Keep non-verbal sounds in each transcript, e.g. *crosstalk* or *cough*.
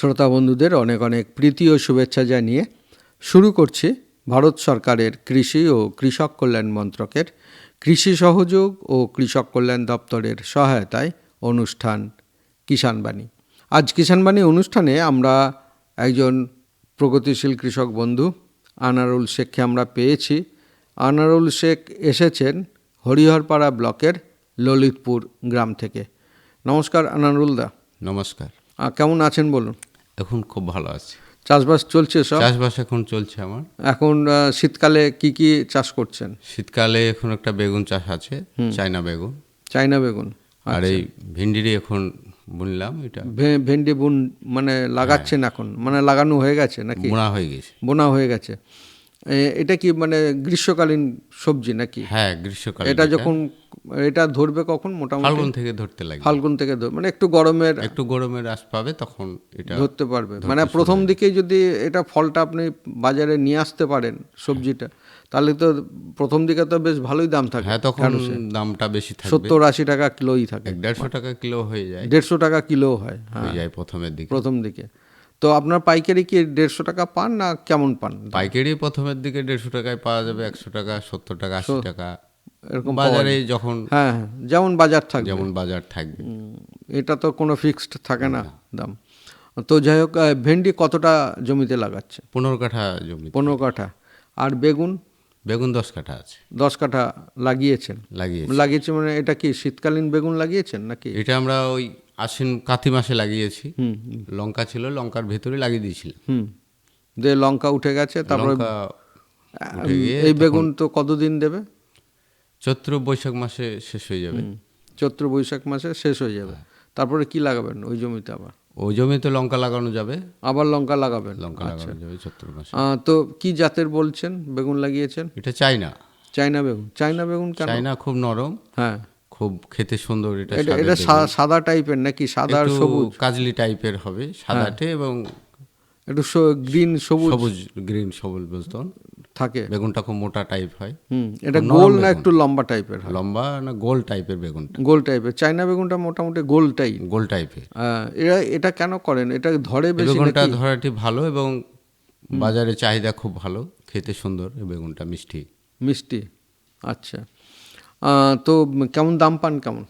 শ্রোতা বন্ধুদের অনেক অনেক প্রীতি ও শুভেচ্ছা জানিয়ে শুরু করছি ভারত সরকারের কৃষি ও কৃষক কল্যাণ মন্ত্রকের কৃষি সহযোগ ও কৃষক কল্যাণ দপ্তরের সহায়তায় অনুষ্ঠান কিষাণবাণী। আজ কিষাণবাণী অনুষ্ঠানে আমরা একজন প্রগতিশীল কৃষক বন্ধু আনারুল শেখকে আমরা পেয়েছি। আনারুল শেখ এসেছেন হরিহরপাড়া ব্লকের ললিতপুর গ্রাম থেকে। নমস্কার আনারুল দা নমস্কার কেমন আছেন বলুন? এখন খুব ভালো আছি। চাষবাস চলছে সব? চাষবাস এখন চলছে আমার। এখন শীতকালে কি কি চাষ করছেন? শীতকালে এখন একটা বেগুন চাষ আছে চায়না বেগুন। চাইনা বেগুন আর এই ভিন্ডিরই এখন বুনলাম এটা। ভেন্ডি বুন মানে লাগাচ্ছেন এখন? মানে লাগানো হয়ে গেছে নাকি? বোনা হয়ে গেছে। বোনা হয়ে গেছে। এটা কি মানে গ্রীষ্মকালীন সবজি নাকি? হ্যাঁ গ্রীষ্মকালে এটা। যখন এটা ধরবে কখন মোটামুটি? ফাল্গুন থেকে ধরতে লাগে ফাল্গুন থেকে ধর- মানে একটু গরমের একটু গরমের আশ পাবে তখন এটা ধরতে পারবে। মানে প্রথম দিকেই যদি এটা ফলটা আপনি বাজারে নিয়ে আসতে পারেন সবজিটা তাহলে তো প্রথম দিকে তো বেশ ভালোই দাম থাকে। হ্যাঁ তখন দামটা বেশি থাকবে। সত্তর আশি টাকা কিলোই থাকে। দেড়শো টাকা কিলো হয়ে যায়। দেড়শো টাকা কিলো হয় হ্যাঁ। হয়ে যায় প্রথমের দিকে। প্রথম দিকে। তো আপনার পাইকারি কি দেড়শো টাকা পান না কেমন পান? পাইকারি প্রথমের দিকে দেড়শো টাকায় পাওয়া যাবে একশো টাকা সত্তর টাকা আশি টাকা। এরকম বাজারে যখন হ্যাঁ যেমন বাজার থাকবে। যেমন বাজার থাকবে। এটা তো কোনো ফিক্সড থাকে না দাম। তো যাই হোক ভেন্ডি কতটা জমিতে লাগাচ্ছে? পনেরো কাঠা জমি পনেরো কাঠা। আর বেগুন? বেগুন দশ কাঠা আছে। দশ কাঠা লাগিয়েছেন। লাগিয়ে লাগিয়েছে মানে এটা কি শীতকালীন বেগুন লাগিয়েছেন নাকি? এটা আমরা ওই আশ্বিন কাতি মাসে লাগিয়েছি। লঙ্কা ছিল লঙ্কার ভেতরে লাগিয়ে দিয়েছিলাম। হুম। দিয়ে লঙ্কা উঠে গেছে তারপরে এই বেগুন তো কতদিন দেবে? চৈত্র বৈশাখ মাসে শেষ হয়ে যাবে। চৈত্র বৈশাখ মাসে শেষ হয়ে যাবে। তারপরে কি লাগাবেন ওই জমিতে আবার? ওই জমিতে লঙ্কা লাগানো যাবে। আবার লঙ্কা লাগাবেন? লঙ্কা লাগানো যাবে চৈত্র মাসে। তো কি জাতের বলছেন? বেগুন লাগিয়েছেন? এটা চাই না চাইনা বেগুন। চাইনা বেগুন চাইনা খুব নরম হ্যাঁ। খুব খেতে সুন্দর এটা এটা সাদা টাইপের নাকি সাদা আর সবুজ? হ্যাঁ। কাজলি টাইপের হবে সাদাটে এবং একটু গ্রিন সবুজ। সবুজ গ্রিন সবুজ বুঝতন থাকে। বেগুনটা খুব মোটা টাইপ হয়। হুম এটা গোল না একটু লম্বা টাইপের হয়? লম্বা না গোল টাইপের বেগুনটা। গোল টাইপের চাইনা বেগুনটা মোটামুটি গোলটাই গোল টাইপের এরা এটা কেন করেন? এটা ধরে বেশি বেগুনটা ধরাটি ভালো এবং বাজারে চাহিদা খুব ভালো। খেতে সুন্দর বেগুনটা মিষ্টি। মিষ্টি। আচ্ছা। তো কেমন দাম পান কেমন?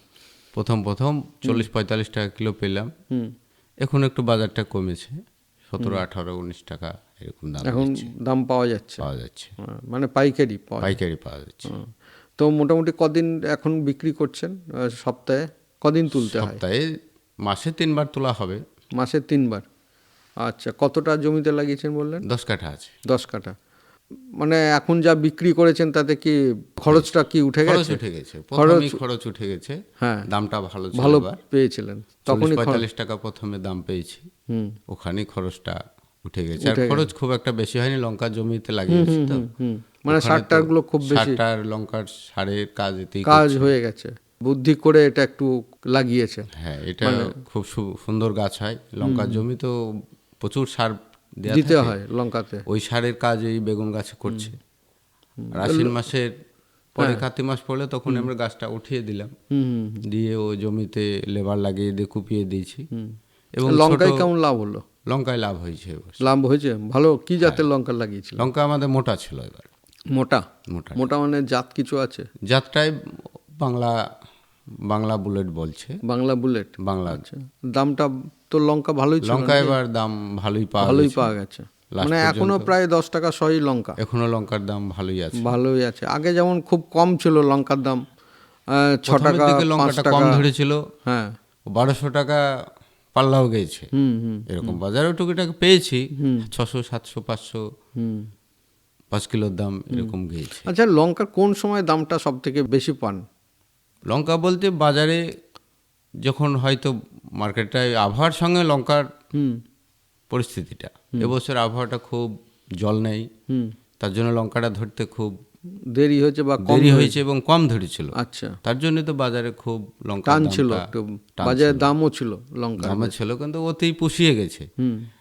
প্রথম প্রথম চল্লিশ পঁয়তাল্লিশ টাকা কিলো পেলাম। এখন একটু বাজারটা কমেছে। সতেরো আঠারো উনিশ টাকা। এরকম দাম এখন দাম পাওয়া যাচ্ছে। পাওয়া যাচ্ছে। মানে পাইকারি পাইকারি পাওয়া যাচ্ছে। তো মোটামুটি কদিন এখন বিক্রি করছেন? সপ্তাহে কদিন তুলতে হয়? সপ্তাহে মাসে তিনবার তোলা হবে। মাসে তিনবার। আচ্ছা কতটা জমিতে লাগিয়েছেন বললেন? দশ কাঠা আছে। দশ কাঠা। মানে এখন যা বিক্রি করেছেন তাতে কি খরচটা কি উঠে গেছে? উঠে গেছে। প্রথমেই খরচ উঠে গেছে। হ্যাঁ। দামটা ভালো ভালো পেয়েছিলেন। তখনই পঁয়তাল্লিশ টাকা প্রথমে দাম পেয়েছি। হুম। ওখানেই খরচটা উঠে গেছে। আর খরচ খুব একটা বেশি হয়নি লঙ্কা জমিতে লাগিয়েছি তো। মানে সারটারগুলো খুব বেশি সারটার লঙ্কার সারের কাজ এতেই কাজ হয়ে গেছে। বুদ্ধি করে এটা একটু লাগিয়েছে। হ্যাঁ এটা মানে খুব সুন্দর গাছ হয়। লঙ্কার জমি তো প্রচুর সার দিতে হয় লঙ্কাতে। ওই সারের কাজ এই বেগুন গাছে করছে। আশ্বিন মাসের পরে কার্তিক মাস পড়লে তখন আমরা গাছটা উঠিয়ে দিলাম। দিয়ে ও জমিতে লেবার লাগিয়ে দিয়ে কুপিয়ে দিয়েছি। এবং লঙ্কায় কেমন লাভ হলো? লঙ্কায় লাভ হয়েছে লাভ হয়েছে? ভালো। কি হ্যাঁ। জাতের লঙ্কা লাগিয়েছিল লঙ্কা আমাদের মোটা ছিল এবার। মোটা? মোটা। মোটা মানে জাত কিছু আছে? জাতটাই বাংলা বাংলা বুলেট বলছে। বাংলা বুলেট? বাংলা। আছে দামটা তো লঙ্কা ভালোই লঙ্কা এবার দাম ভালোই পাওয়া ভালোই পাওয়া গেছে। মানে এখনও প্রায় দশ টাকা সই লঙ্কা। এখনও লঙ্কার দাম ভালোই আছে। ভালোই আছে। আগে যেমন খুব কম ছিল লঙ্কার দাম আহ, ছ টাকা লঙ্কাটা টাকা। কম ধরেছিল। হ্যাঁ। বারোশো টাকা পাল্লাও গেছে। হুম হুম এরকম বাজারেও টুকিটাকে পেয়েছি। ছশো সাতশো পাঁচশো হুম। পাঁচ কিলোর দাম এরকম গিয়েছে আচ্ছা লঙ্কার কোন সময় দামটা সব থেকে বেশি পান? লঙ্কা বলতে বাজারে যখন হয়তো মার্কেটটায় আবহাওয়ার সঙ্গে লঙ্কার পরিস্থিতিটা এবছর আবহাওয়াটা খুব জল নেই। তার জন্য লঙ্কাটা ধরতে খুব দেরি হয়েছে বা দেরি হয়েছে এবং কম ধরেছিল। আচ্ছা। তার জন্য তো বাজারে খুব লঙ্কা টান ছিল বাজারে দামও ছিল লঙ্কা দামে ছিল কিন্তু ওতেই পুষিয়ে গেছে।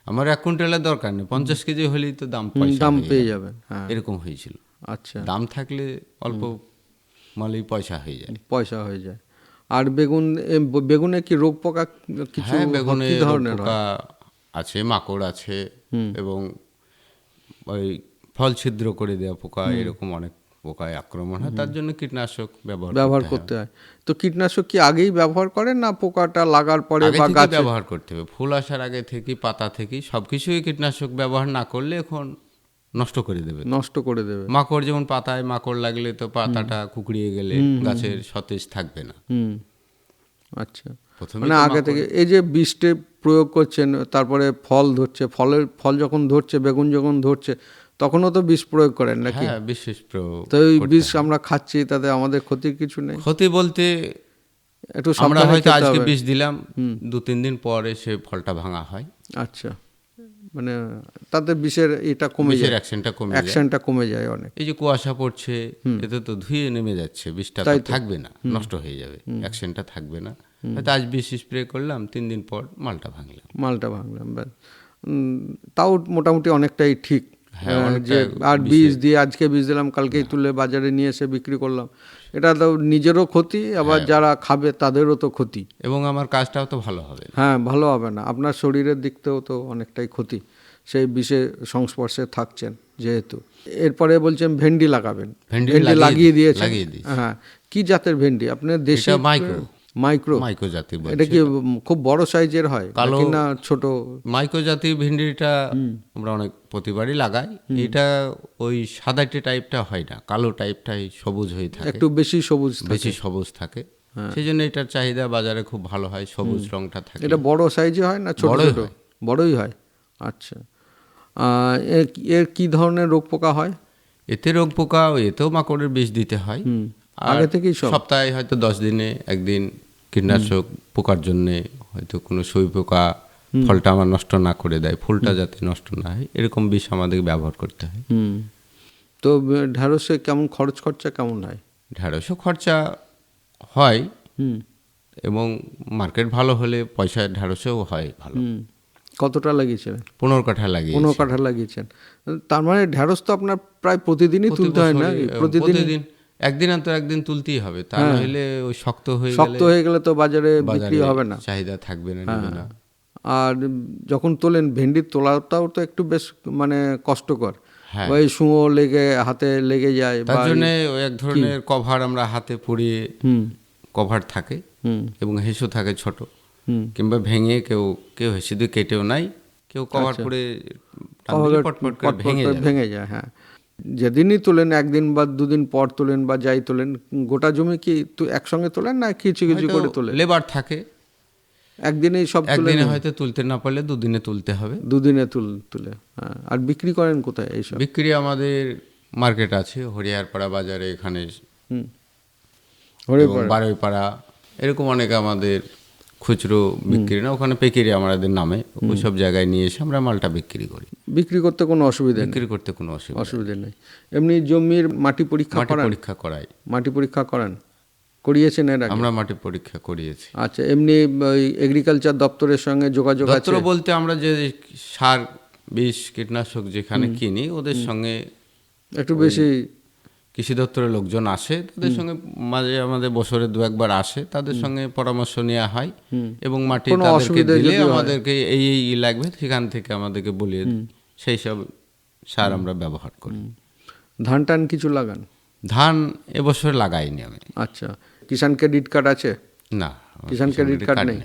আমার এক কুইন্টালের দরকার নেই পঞ্চাশ কেজি হলেই তো দাম দাম পেয়ে। যাবেন হ্যাঁ। এরকম হয়েছিল। আচ্ছা। দাম থাকলে অল্প মালেই পয়সা হয়ে যায়। পয়সা হয়ে যায়। আর বেগুন বেগুনে কি রোগ পোকা কিছু হ্যাঁ বেগুনে ধরনের পোকা আছে মাকড় আছে এবং ওই ফল ছিদ্র করে দেওয়া পোকা এরকম অনেক পোকায় আক্রমণ হয় তার জন্য কীটনাশক ব্যবহার ব্যবহার করতে হয়। তো কীটনাশক কি আগেই ব্যবহার করেন না পোকাটা লাগার পরে বা গাছে? ব্যবহার করতে হবে। ফুল আসার আগে থেকে পাতা থেকে সবকিছুই কীটনাশক ব্যবহার না করলে এখন নষ্ট করে দেবে। নষ্ট করে দেবে। মাকড় যেমন পাতায় মাকড় লাগলে তো পাতাটা কুকড়িয়ে গেলে গাছের সতেজ থাকবে না। আচ্ছা। প্রথমে মানে আগে থেকে এই যে বীজটে প্রয়োগ করছেন তারপরে ফল ধরছে ফলের ফল যখন ধরছে বেগুন যখন ধরছে তখনও তো বিষ প্রয়োগ করেন নাকি? হ্যাঁ বিশেষ প্রয়োগ তো ওই বিষ আমরা খাচ্ছি তাতে আমাদের ক্ষতির কিছু নেই? ক্ষতি বলতে একটু আমরা হয়তো আজকে। বীজ দিলাম দু তিন দিন পরে সে ফলটা ভাঙা হয়। আচ্ছা। মানে তাতে বিষের এটা কমে যায়। অ্যাকশনটা কমে যায়। অ্যাকশনটা কমে যায় অনেক। এই যে কুয়াশা পড়ছে এতে তো ধুয়ে নেমে যাচ্ছে বিষটা থাকবে না নষ্ট হয়ে যাবে অ্যাকশনটা থাকবে না। হয়তো আজ বিষ স্প্রে করলাম তিন দিন পর মালটা ভাঙলাম। মালটা ভাঙলাম তাও মোটামুটি অনেকটাই ঠিক। হ্যাঁ, যে আর বীজ দিয়ে আজকে বীজ দিলাম কালকেই তুলে বাজারে নিয়ে এসে বিক্রি করলাম। এটা তো নিজেরও ক্ষতি আবার হ্যাঁ। যারা খাবে তাদেরও তো ক্ষতি। এবং আমার কাজটাও তো ভালো হবে। হ্যাঁ ভালো হবে না। আপনার শরীরের দিক থেকেও তো অনেকটাই ক্ষতি। সেই বিষে সংস্পর্শে থাকছেন যেহেতু। এরপরে বলছেন ভেন্ডি লাগাবেন। ভেন্ডি লাগিয়ে দিয়েছেন। হ্যাঁ কি জাতের ভেন্ডি? আপনার দেশে মাইক্রো। মাইক্রো। মাইক্রো জাতি এটা কি খুব বড় সাইজের হয়? কালো- না ছোট? মাইক্রো জাতীয় ভেন্ডিটা আমরা অনেক প্রতিবারই লাগাই। এটা ওই সাদাটে টাইপটা হয় না কালো টাইপটাই সবুজ হয়ে থাকে। একটু বেশি সবুজ বেশি সবুজ থাকে। সেই জন্য এটার চাহিদা বাজারে খুব ভালো হয় সবুজ রংটা থাকে। এটা বড় সাইজে হয় না ছোট ছোট? হয়। বড়ই হয়? আচ্ছা। এর কি- ধরনের রোগ পোকা হয়? এতে রোগ পোকা এতেও মাকড়ের বিষ দিতে হয়। আর আগে থেকেই সপ্তাহে হয়তো দশ দিনে একদিন কীটনাশক পোকার জন্যে হয়তো কোনো সুই পোকা ফলটা আমার নষ্ট না করে দেয় ফুলটা যাতে নষ্ট না হয় এরকম বিষ আমাদের ব্যবহার করতে হয়। হুম। তো ঢ্যাঁড়সে কেমন খরচ খরচা কেমন হয়? ঢেঁড়সও খরচা হয় এবং মার্কেট ভালো হলে পয়সা ঢেঁড়সেও হয় ভালো। কতটা লাগিয়েছিলেন পনেরো কাঠা লাগে পনেরো কাঠা লাগিয়েছেন। তার মানে ঢ্যাঁড়স তো আপনার প্রায় প্রতিদিনই তুলতে হয় না? প্রতিদিন একদিন তো একদিন তুলতেই হবে। তা নইলে ওই শক্ত হয়ে গেলে শক্ত হয়ে গেলে তো বাজারে বিক্রি হবে না। চাহিদা থাকবে না না আর যখন তোলেন ভেন্ডির তোলাটাও তো একটু বেশ মানে কষ্টকর। হ্যাঁ। ওই শুঁয়ো লেগে হাতে লেগে যায় তার জন্য ওই এক ধরনের কভার আমরা হাতে পরিয়ে কভার থাকে হুম। এবং হেসো থাকে ছোট। হুম। কিংবা ভেঙে কেউ কেউ হেসে দিয়ে কেটেও নাই। কেউ কভার করে পটপট ভেঙে ভেঙে যায় হ্যাঁ। যেদিনই তোলেন একদিন বা দুদিন পর তোলেন বা যাই তোলেন গোটা জমি কি একসঙ্গে তোলেন না কিছু কিছু করে তোলেন? লেবার থাকে। একদিনেই সব একদিনে হয়তো তুলতে না পারলে দুদিনে তুলতে হবে। দুদিনে তুল তুলে হ্যাঁ। আর বিক্রি করেন কোথায় এইসব? বিক্রি আমাদের মার্কেট আছে হরিয়ারপাড়া বাজারে এখানে। বারোইপাড়া এরকম অনেক আমাদের খুচরো বিক্রি না ওখানে পেকেরি আমাদের নামে ওই সব জায়গায় নিয়ে এসে আমরা মালটা বিক্রি করি। বিক্রি করতে কোনো অসুবিধা বিক্রি করতে কোনো অসুবিধা অসুবিধা নেই। এমনি জমির মাটি পরীক্ষা মাটি পরীক্ষা করাই। মাটি পরীক্ষা করান? করিয়েছেন এর আমরা মাটি পরীক্ষা করিয়েছি। আচ্ছা এমনি ওই এগ্রিকালচার দপ্তরের সঙ্গে যোগাযোগ আছে? দপ্তর বলতে আমরা যে সার বিষ কীটনাশক যেখানে কিনি ওদের সঙ্গে একটু বেশি কৃষি দপ্তরের লোকজন আসে তাদের সঙ্গে মাঝে আমাদের বছরে দু একবার আসে তাদের সঙ্গে পরামর্শ নেওয়া হয় এবং মাটি তাদেরকে দিলে আমাদেরকে এই এই ই লাগবে সেখান থেকে আমাদেরকে বলিয়ে সেই সব সার আমরা ব্যবহার করি। ধান টান কিছু লাগান? ধান এবছর লাগাইনি আমি। আচ্ছা কিষাণ ক্রেডিট কার্ড আছে? না কিষাণ ক্রেডিট কার্ড নেই।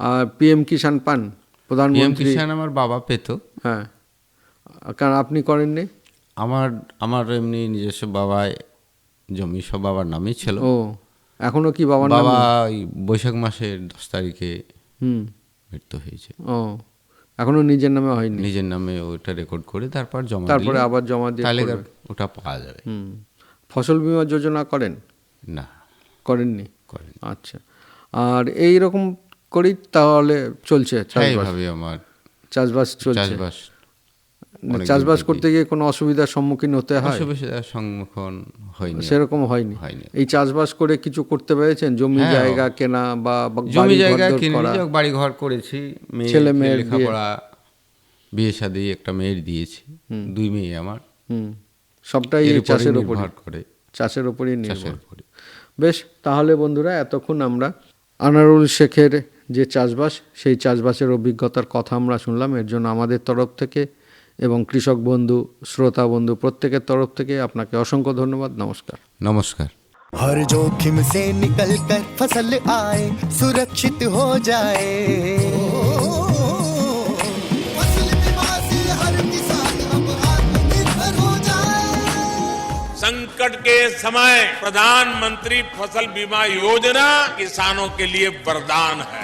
আর পিএম কিষাণ পান পিএম প্রধানমন্ত্রী কিষান আমার বাবা পেত। হ্যাঁ। কারণ আপনি করেননি? আমার আমার এমনি নিজস্ব বাবা জমি সব বাবার নামই ছিল। ও এখনও কি বাবার নাম? বাবা ওই বৈশাখ মাসের দশ তারিখে হুম। মৃত্যু হয়েছে। ও এখনও নিজের নামে হয়নি? নিজের নামে ওটা রেকর্ড করে তারপর জমা তারপরে আবার জমা দিয়ে তাহলে ওটা পাওয়া যাবে। হুম। ফসল বীমা যোজনা করেন? না। করেননি? করেন আচ্ছা। আর এই রকম করেই তাহলে চলছে হ্যাঁ, চাষবাস? এইভাবে আমার চাষবাস চলছে। চাষবাস চাষবাস করতে গিয়ে কোনো অসুবিধার সম্মুখীন হতে হয়? অসুবিধার সম্মুখীন হয়নি সেরকম হয়নি। এই চাষবাস করে কিছু করতে পেরেছেন? জমি হ্যাঁ। জায়গা কেনা বা জমি জায়গা কিনে বাড়ি ঘর করেছি। ছেলে মেয়ের। লেখাপড়া বিয়ে শাদী একটা মেয়ের দিয়েছি। দুই মেয়ে আমার। সবটাই চাষের উপর করে। চাষের উপরই নির্ভর। করে বেশ তাহলে বন্ধুরা এতক্ষণ আমরা আনারুল শেখের যে চাষবাস সেই চাষবাসের অভিজ্ঞতার কথা আমরা শুনলাম। এর জন্য আমাদের তরফ থেকে এবং কৃষক বন্ধু শ্রোতা বন্ধু প্রত্যেকের তরফ থেকে আপনাকে অসংখ্য ধন্যবাদ নমস্কার নমস্কার हर जोखिम से निकल कर फसल आए सुरक्षित हो जाए फसल बीमा से हर किसान अब आत्मनिर्भर हो जाए संकट के समय प्रधानमंत्री फसल बीमा योजना किसानों के लिए वरदान है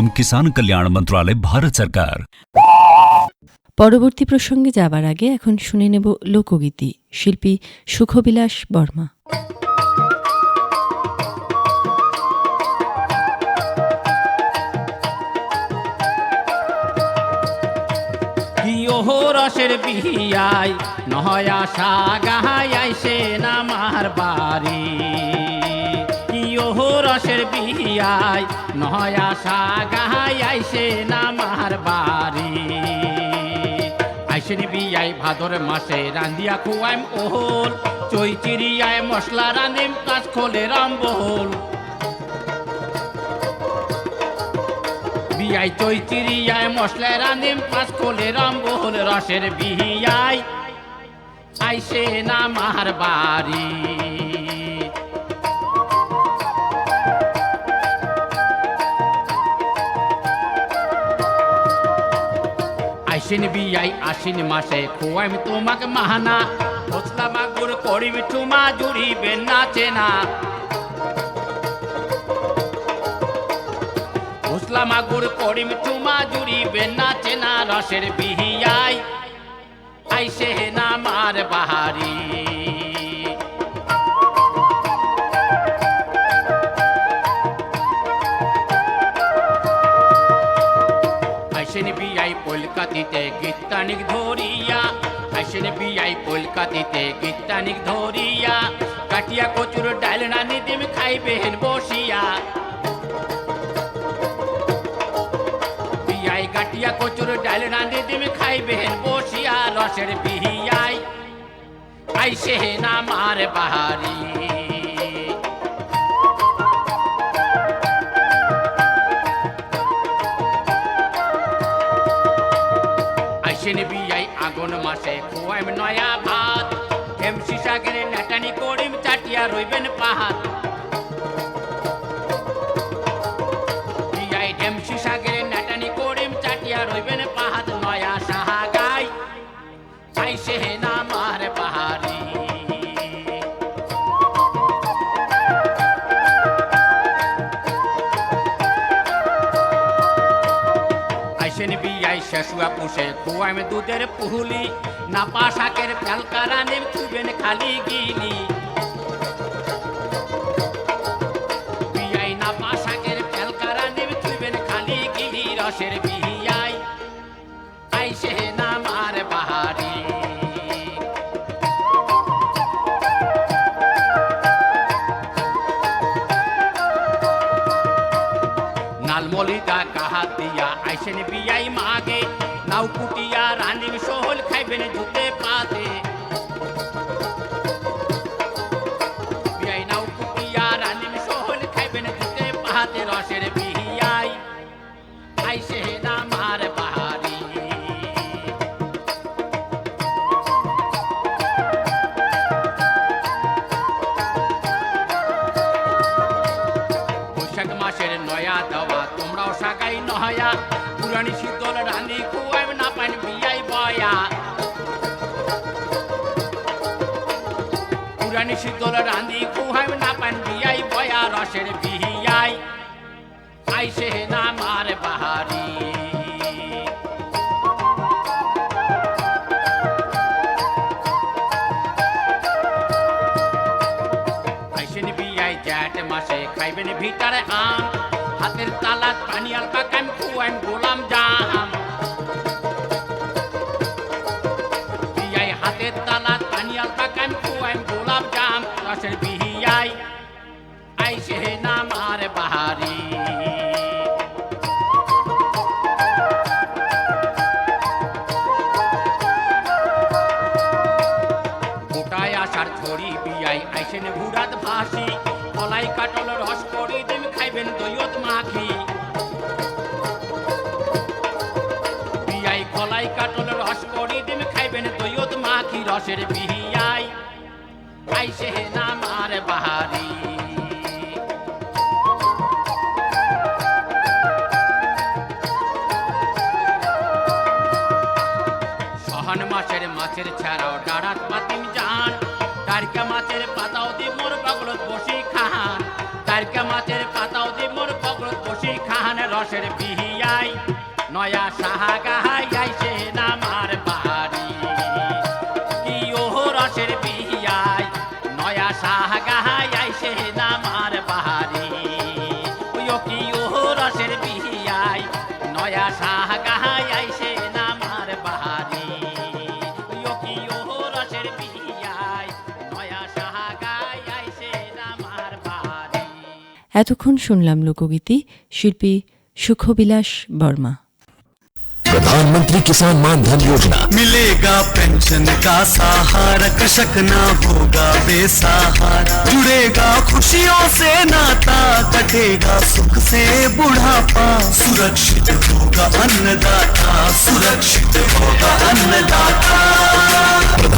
এবং কিষাণ কল্যাণ মন্ত্রণালয় ভারত সরকার পরবর্তী প্রসঙ্গে যাবার আগে এখন শুনে নেব লোকগীতি শিল্পী সুখবিলাস বর্মা। রসের বিয়াই নহয়া সাগাহাই আইসেন আমার বাড়ি? রসের বিহিয়াই নহয় আশা গাহাই আইসে নামার বাড়ি। আইসেন বিয়াই ভাদর মাসে রান্দিয়া খুয়াইম ওহল চৈচিরিয়ায় মশলা রান্দিম কাজ খোলে রামবহল বিয়াই চৈচিরিয়ায় মশলা রান্দিম পাঁচ কোলে রম্বল, রসের বিহিয়াই আইসে না মার বাড়ি। আইসিন বিয়াই আশ্বিন মাসে। খোয়াইম তোমাকে মাহানা। মশলা মাগুর করিম ঠুমা, জুড়িবে নাচে না। ফসলা মাগুর করিম ঠুমা, জুড়িবে নাচে না। রসের বিহিয়াই, আইসে না মার বাহারি। কলকাতিতে গীতানিক ধরিয়া আইসেন বিয়াই কলকাতিতে গীতানিক ধরিয়া, কাটিয়া কচুর ডালনা নিদিম খাইবেন বসিয়া। বিয়াই গাটিয়া কচুর ডাল রাঁধে দিমি খাইবেন বসিয়া, রসের বিহিয়াই আইসে না মার বাহারি। সাগের নাটানি করিম চাটিয়া রইবেন পাহাত বিয়াই ডেমসি সাগের নাটানি করিম চাটিয়া রইবেন পাহাত নয়া সাহা গাই আইসে না মার পাহাড়ি। আইসেন বিয়াই শেষুয়া পুষে, খুয়াইম দুধের পুহুলি নাপা শাকের ফেলকারা নেমে চুবেন খালি গিলি। নয়া দেওয়া। তোমরাও সাগাই নহয়া। পুরানি শীতল রানী খুয়াই না পান বিয়াই বয়া। পুরানি শীতল রানী খুহাই না পান বিয়াই বয়া। রসের বিহিয়াই আইসে না মার বাহারি। ভিতরে আম। হাতের তালাত পানি আলপা কাম খুয়াইম গোলাম জাম বিয়াই হাতের তালাত পানি আলপা কাম খুয়াইম গোলাপ জাম রসের বিহিয়াই আইসে না মার বাহারি। গোটায় আসার ঝড়ি বিয়াই আইসেন ভুরাত রসের বিহিয়াই আইসে না মার বাহারি। সহন মাছের মাছের ছাড়াও ডাড়াত পাতিম জান, তারকা মাছের পাতাও দি মোর বগলত বসি খান। তারকা মাছের পাতাও দি মোর বগলত বসি খান, রসের বিহিয়াই নয়া সাহা গাহাই আইসে না মার এতক্ষণ শুনলাম লোকগীতি শিল্পী সুখবিলাস বর্মা प्रधानमंत्री किसान मान धन योजना मिलेगा पेंशन का सहारा कृषक ना होगा बेसहारा जुड़ेगा खुशियों से नाता कटेगा सुख से बुढ़ापा सुरक्षित होगा अन्नदाता सुरक्षित होगा अन्नदाता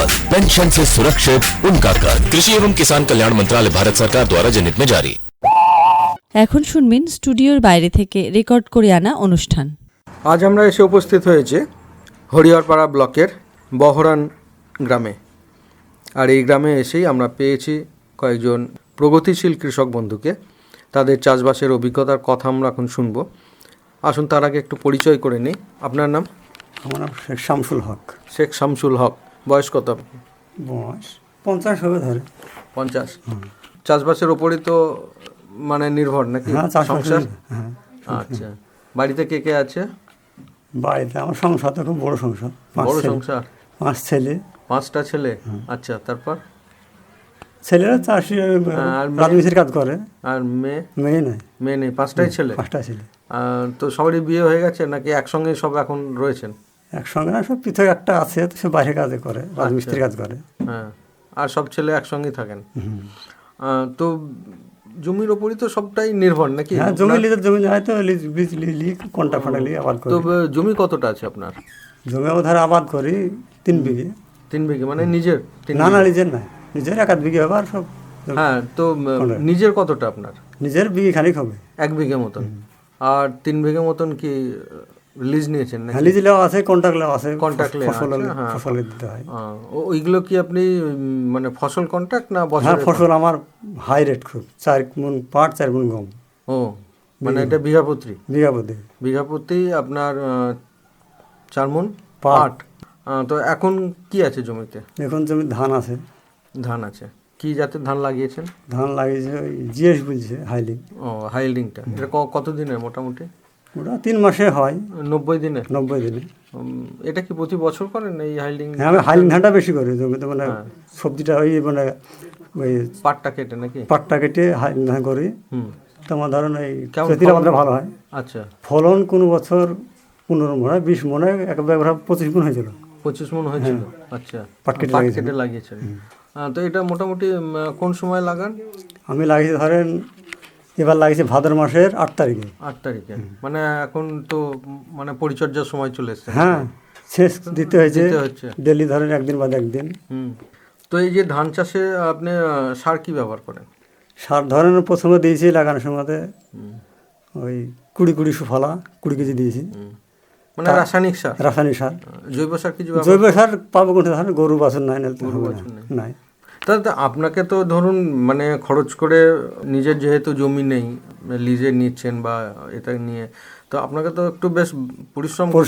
संबल पेंशन से सुरक्षित उनका कर कृषि एवं किसान कल्याण मंत्रालय भारत सरकार द्वारा जनहित में जारी এখন শুনবেন স্টুডিওর বাইরে থেকে রেকর্ড করে আনা অনুষ্ঠান আজ আমরা এসে উপস্থিত হয়েছি হরিহরপাড়া ব্লকের বহরান গ্রামে আর এই গ্রামে এসেই আমরা পেয়েছি কয়েকজন প্রগতিশীল কৃষক বন্ধুকে তাদের চাষবাসের অভিজ্ঞতার কথা আমরা এখন শুনবো আসুন তার আগে একটু পরিচয় করে নিই আপনার নাম আমার নাম শেখ শামসুল হক শেখ শামসুল হক বয়স কত বয়স পঞ্চাশ হবে ধরে। পঞ্চাশ। চাষবাসের ওপরই তো মানে নির্ভর নাকি? হ্যাঁ সংসার? হ্যাঁ। আচ্ছা। বাড়িতে কে কে আছে? বাড়িতে আমার সংসার তো খুব বড় সংসার। বড় সংসার? পাঁচ ছেলে। পাঁচটা ছেলে? আচ্ছা তারপর? ছেলেরা চাষি? রাজমিস্ত্রির কাজ করে। আর মেয়ে? মেয়ে নেই। মেয়ে নেই। পাঁচটাই ছেলে? পাঁচটা ছেলে। তো সবারই বিয়ে হয়ে গেছে নাকি একসঙ্গে সব এখন রয়েছেন? একসঙ্গে না সব পৃথক একটা আছে তো সে বাইরে কাজে করে রাজমিস্ত্রি কাজ করে। হ্যাঁ আর সব ছেলে একসঙ্গেই থাকেন। তো জমির ওপরই তো সবটাই নির্ভর নাকি? হ্যাঁ জমি লিজের জমি হয় তো লিজ বীজ লি- কোনটা ফাটা লিয়ে আবাদ তো করি। আহ, জমি কতটা আছে আপনার? জমি ধারে আবাদ করি তিন বিঘে। তিন বিঘে মানে নিজের? না না? নিজের নাই নিজের এক আধ বিঘে হবে আর সব হ্যাঁ তো নিজের কতটা আপনার? নিজের বিঘে খানিক হবে। এক বিঘে মতন। আর তিন বিঘে মতন কি লিজ নিয়েছেন হ্যাঁ লিজ লেওয়া আছে কন্ট্রাক্ট লেওয়া আছে কন্ট্রাক্ট ফসল হ্যাঁ। ফসল দিতে হয়। ও- ওইগুলো কি আপনি মানে ফসল কন্ট্রাক্ট না হ্যাঁ ফসল আমার হাই রেট খুব চার মন পাট চার মন গম। ও মানে এটা বিঘাপত্রী? বিঘা প্রতি বিঘাপতি আপনার চার মন পাট। তো এখন কি আছে জমিতে? এখন জমি ধান আছে। ধান আছে। কি জাতের ধান লাগিয়েছেন? ধান লাগিয়েছে ওই জিএস বলছে হাইলিং ও হাইল্ডিংটা এটা ক- কত দিনের মোটামুটি? ওটা তিন মাসে হয়। নব্বই দিনে? নব্বই দিনে। এটা কি প্রতি বছর করেন এই হাইল্ডিং হ্যাঁ আমি হাইলিং ধানটা বেশি করি জমিতে মানে সবজিটা ওই মানে ওই পাটটা কেটে নাকি? পাটটা কেটে হাইলিং ধান করি। তোমার ধরেন এই চৈতিরা আমাদের ভালো হয়। আচ্ছা। ফলন কোনো বছর পনেরো মনে হয় বিশ মনে হয় একবার পঁচিশ মন হয়েছিল। পঁচিশ মন হয়েছিল? আচ্ছা। পাট কেটে লাগিয়েছেন আহ, তো এটা মোটামুটি কোন সময় লাগান? আমি লাগিয়েছি ধরেন এবার লাগিয়েছি ভাদ্র মাসের আট তারিখে। আট তারিখে। মানে এখন তো মানে পরিচর্যার সময় চলে এসছে। হ্যাঁ শেষ দিতে হয়েছে। ডেলি ধরেন একদিন বাদে একদিন। তো এই যে ধান চাষে আপনি সার কি ব্যবহার করেন? সার ধরেন প্রথমে দিয়েছি লাগানোর সময়তে। ওই কুড়ি কুড়ি সুফলা কুড়ি কেজি দিয়েছি। মানে রাসায়নিক সার? রাসায়নিক সার। জৈব সার কিছু জৈব সার পাবো কোনটা ধরেন গরু বাছুর নাই। নাই। তাহলে তো আপনাকে তো ধরুন মানে খরচ করে নিজের যেহেতু জমি নেই লিজে নিচ্ছেন বা এটা নিয়ে তো আপনাকে তো একটু বেশ পরিশ্রম করতে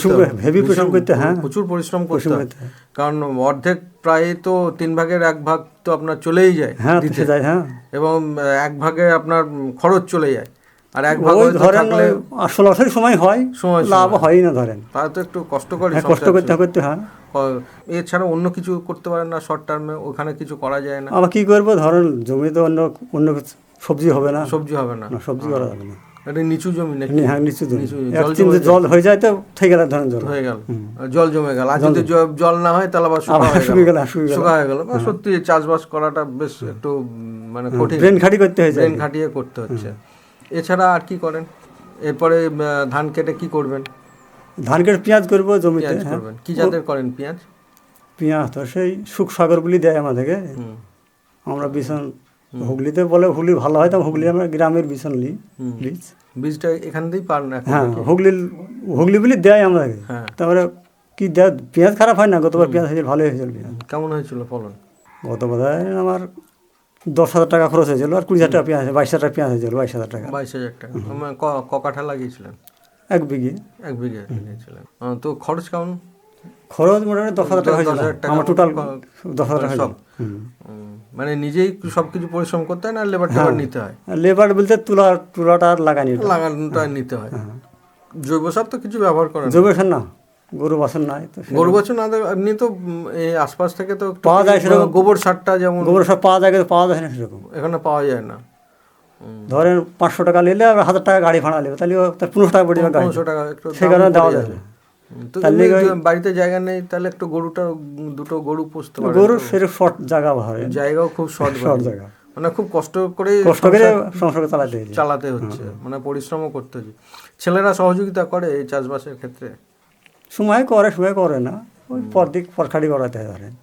পরিশ্রম করতে, হ্যাঁ। প্রচুর পরিশ্রম করতে হবে। হয়। কারণ অর্ধেক প্রায় তো তিন ভাগের এক ভাগ তো আপনার চলেই যায় হ্যাঁ যায় হ্যাঁ। এবং এক ভাগে আপনার খরচ চলে যায়। আর এক ভাগ ধরেন সময় হয় সময় লাভ হয়। না ধরেন। তারা তো একটু কষ্ট করে হ্যাঁ কষ্ট করতে করতে হয়। এছাড়া অন্য কিছু করতে পারেন না শর্ট টার্মে ওখানে কিছু করা যায় না। আবার কি করব? ধরেন জমিতে অন্য অন্য সবজি হবে না। সবজি হবে না। সবজি করা যাবে না। এটা নিচু জমি নাকি? হ্যাঁ নিচু জমি। নিচু এক জল হয়ে যায় তো থেকে গেলে ধরেন জল। হয়ে গেল। জল জমে গেল। আর যদি জল না হয় তাহলে আবার শুকা হয়ে শুকিয়ে গেল। গেল, শুকিয়ে গেল। শুকা হয়ে গেল। বা সত্যি চাষবাস করাটা বেশ একটু মানে কঠিন। ব্রেন খাটি করতে হয়েছে ব্রেন খাটিয়ে করতে হচ্ছে। এছাড়া আর কি করেন? এরপরে ধান কেটে কি করবেন? ধান কেটে পেঁয়াজ করব জমিতে হ্যাঁ। করবেন। কি জাতের করেন পেঁয়াজ? পেঁয়াজ তো সেই সুখ সাগর বলি দেয় আমাদেরকে। আমরা বিছন হুগলিতে বলে হুগলি ভালো হয় তো হুগলি আমরা গ্রামের বিছন লি লিজ। বীজটা এখান থেকেই পার না হ্যাঁ হুগলি হুগলি বলি দেয় আমাদেরকে। হ্যাঁ। তারপরে কি দেয়? পেঁয়াজ খারাপ হয় না গতবার পেঁয়াজ হয়েছিল ভালোই হয়েছিল পেঁয়াজ। কেমন হয়েছিল ফলন? গত বোধহয় আমার দশ হাজার টাকা খরচ হয়েছিল আর কুড়ি হাজার টাকা পেঁয়াজ বাইশ হাজার টাকা পেঁয়াজ হয়েছিল বাইশ হাজার টাকা। বাইশ হাজার টাকা। মানে ক- কাঠা লাগিয়েছিলেন? এক বিঘে। এক বিঘে লাগিয়েছিলেন। তো খরচ কেমন? খরচ মোটামুটি দশ হাজার টাকা হয়েছিল আমার টোটাল দশ হাজার টাকা হুম। মানে নিজেই সব কিছু পরিশ্রম করতে হয় না লেবার টেবার নিতে হয়? লেবার বলতে তুলা তুলাটা আর লাগানি লাগানোটা নিতে হয়। জৈব সার তো কিছু ব্যবহার করেন না। জৈব সার না। গরু নাই তো গরু বছর না এমনি তো আশপাশ থেকে তো পাওয়া যায় সেরকম। গোবর সারটা যেমন গোবর সার পাওয়া যায় কিন্তু পাওয়া যায় না সেরকম। এখানে পাওয়া যায় না। ধরেন পাঁচশো টাকা নিলে আর হাজার টাকা গাড়ি ভাড়া নেবে তাহলে তার পনেরোশো টাকা পড়ে যাবে পনেরোশো টাকা সে কারণে দেওয়া যাবে। যাবে। উম, তো তার এমনি লেগে যে বাড়িতে জায়গা নেই তাহলে একটু গরুটা দুটো গরু পুষতে পারে গরুর সেরকম শর্ট জায়গা ভাবে জায়গাও খুব শর্ট শর্ট জায়গা। মানে খুব কষ্ট করে কষ্ট করে সংসারকে চালাতে চালাতে হচ্ছে মানে পরিশ্রমও করতে হচ্ছে। ছেলেরা সহযোগিতা করে এই চাষবাসের ক্ষেত্রে। সময় করে সময় করে না। ওই পর দিক পরখাড়ি করাতে ধরেন।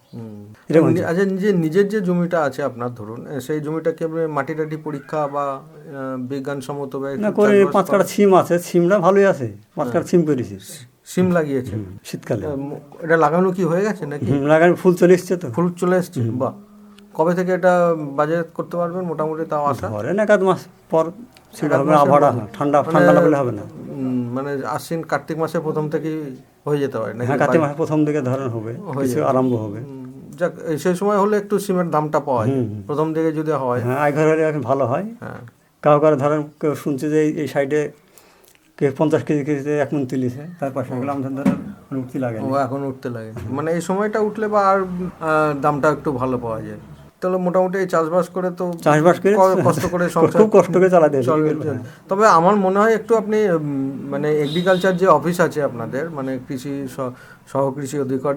এরকম আচ্ছা নিজের নিজের যে জমিটা আছে আপনার ধরুন সেই জমিটাকে মাটি টাটি পরীক্ষা বা বিজ্ঞানসম্মত না করে পাঁচ কাটা সিম আছে ছিমটা ভালোই আছে পাঁচ কাটা সিম করেছি। সিম লাগিয়েছে শীতকালে। এটা লাগানো কি হয়ে গেছে নাকি? লাগানো ফুল চলে এসছে তো। ফুল চলে এসছে? বাহ। কবে থেকে এটা বাজার করতে পারবেন? মোটামুটি তাও আশা? ধরেন এক আধ মাস পর সেটা হবে আবহাওয়া ঠান্ডা মানে, ঠান্ডা পেলে হবে না। মানে আশ্বিন কার্তিক মাসের প্রথম থেকেই হয়ে যেতে পারে হ্যাঁ কার্তিক মাসের প্রথম দিকে ধরেন হবে কিছু আরম্ভ হবে। যাক এই সেই সময় হলে একটু সিমের দামটা পাওয়া যায়। প্রথম দিকে যদি হয় হ্যাঁ আই ঘর হলে এখন ভালো হয়। হ্যাঁ। কাউ কারও ধরেন কেউ শুনছে যে এই- সাইডে কে পঞ্চাশ কেজি কেজিতে এক মন তুলিছে তার পাশে গেলে আমাদের ধরেন মুক্তি লাগে ও এখন উঠতে লাগে। মানে এই সময়টা উঠলে বা আর দামটা একটু ভালো পাওয়া যায়। তাহলে মোটামুটি চাষবাস করে তো চাষবাস করে কষ্ট করে *laughs* খুব কষ্ট করে চালাতে তবে আমার মনে হয় একটু আপনি মানে এগ্রিকালচার যে অফিস আছে আপনাদের মানে কৃষি সহকৃষি অধিকার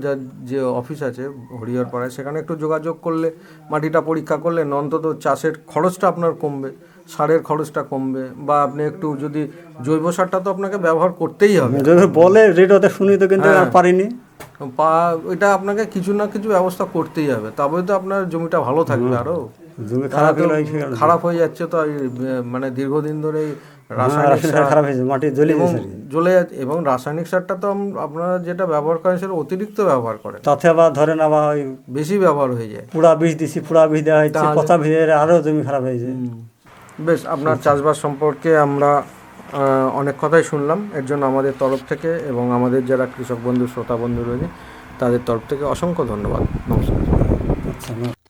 যে অফিস আছে হরিহর পাড়ায় সেখানে একটু যোগাযোগ করলে মাটিটা পরীক্ষা করলে অন্তত চাষের খরচটা আপনার কমবে। সারের খরচটা কমবে বা আপনি একটু যদি জৈব সারটা তো আপনাকে ব্যবহার করতেই হবে। বলে ওদের শুনি তো কিন্তু আর পারিনি। পা এটা আপনাকে কিছু না কিছু ব্যবস্থা করতেই হবে। তবে তো আপনার জমিটা ভালো থাকবে আরও। জমি খারাপ। খারাপ হয়ে যাচ্ছে তো মানে দীর্ঘদিন ধরে হ্যাঁ, রাসায়নিক সার খারাপ হয়েছে মাটি জ্বলে যাচ্ছে এবং রাসায়নিক সারটা তো আপনারা যেটা ব্যবহার করেন সেটা অতিরিক্ত ব্যবহার করেন। তাতে আবার ধরেন আবার বেশি ব্যবহার হয়ে যায়। পুরা বিষ দিছি পুরা বীজ দেওয়া হয়েছে পচা আরও জমি খারাপ হয়েছে বেশ আপনার চাষবাস সম্পর্কে আমরা অনেক কথাই শুনলাম। এর জন্য আমাদের তরফ থেকে এবং আমাদের যারা কৃষক বন্ধু শ্রোতা বন্ধু রয়েছে তাদের তরফ থেকে অসংখ্য ধন্যবাদ। নমস্কার। আচ্ছা